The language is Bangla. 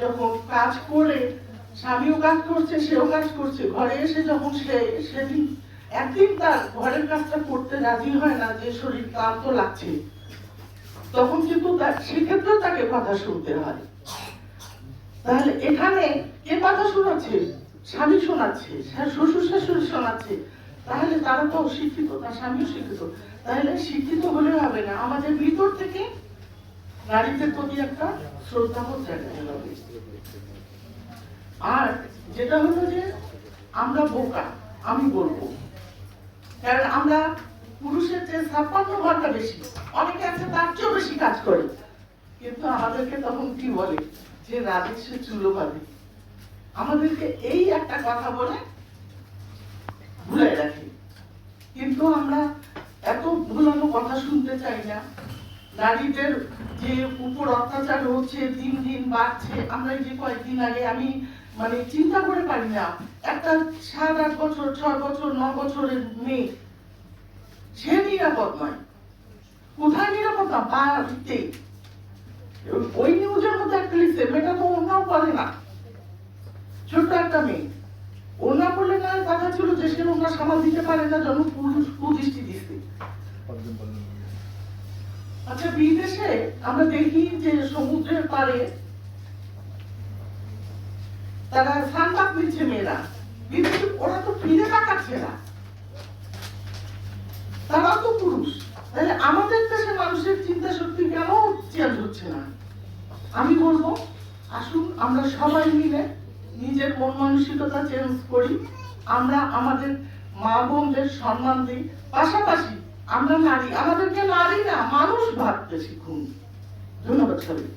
যখন কাজ করে, স্বামীও কাজ করছে, সেও কাজ করছে, ঘরে এসে যখন সে, সেদিন একদিন তার ঘরের কাজটা করতে রাজি হয় না, যে শরীর ক্লান্ত লাগছে, তখন কিন্তু তার, সেক্ষেত্রেও তাকে কথা শুনতে হয়। তাহলে এখানে কে কথা শোনাচ্ছে? স্বামী শোনাচ্ছে শ্বশুর শাশুড়ি শোনাচ্ছে। তাহলে তারা তো শিক্ষিত তার স্বামীও শিক্ষিত। তাহলে শিক্ষিত হলে হবে না। আমাদের ভিতর থেকে একটা আর যেটা হলো যে, আমরা বোকা, আমি বলব। কারণ আমরা পুরুষের চেয়ে ছাপ্পান্ন ঘণ্টা বেশি। অনেকে আছে, তার চেয়েও বেশি কাজ করে। কিন্তু আমাদেরকে তখন কি বলে? যে রাজেশে চুলো বাঁধে আমাদেরকে এই একটা কথা বলে ভুলে রাখি কিন্তু আমরা এত ভুলানো কথা শুনতে চাই না। নারীদের যে উপর অত্যাচার হচ্ছে, দিন দিন বাড়ছে, আমরা যে কয়েকদিন আগে আমি মানে চিন্তা করে পারি না, একটা সাত আট বছর, ছয় বছর, ন বছরের মেয়ে, সে নিরাপদ নয়। কোথায় নিরাপদ না বাড়িতে। ওই নিউজের মধ্যে একটা লিখছে, মেয়েটা তো অন্যাও পারে না। ছোট্ট একটা মেয়ে। ওনা বলে না কথা ছিল যে সে ওনা সামাল দিতে পারে না যখন পুরুষ আচ্ছা বিদেশে আমরা দেখি যে সমুদ্রের পাড়ে তারা নিচ্ছে মেয়েরা, বিদেশে ওরা তো ফিরে তাকাচ্ছে না। তারাও তো পুরুষ। তাহলে আমাদের দেশে মানুষের চিন্তা শক্তি কেন চেঞ্জ হচ্ছে না? আমি বলব, আসুন আমরা সবাই মিলে নিজের মন মানসিকতা চেঞ্জ করি। আমরা আমাদের মা বোনদের সম্মান দিই। পাশাপাশি আমরা নারী আমাদেরকে নারী না মানুষ ভাবতে শিখুন ধন্যবাদ সবাই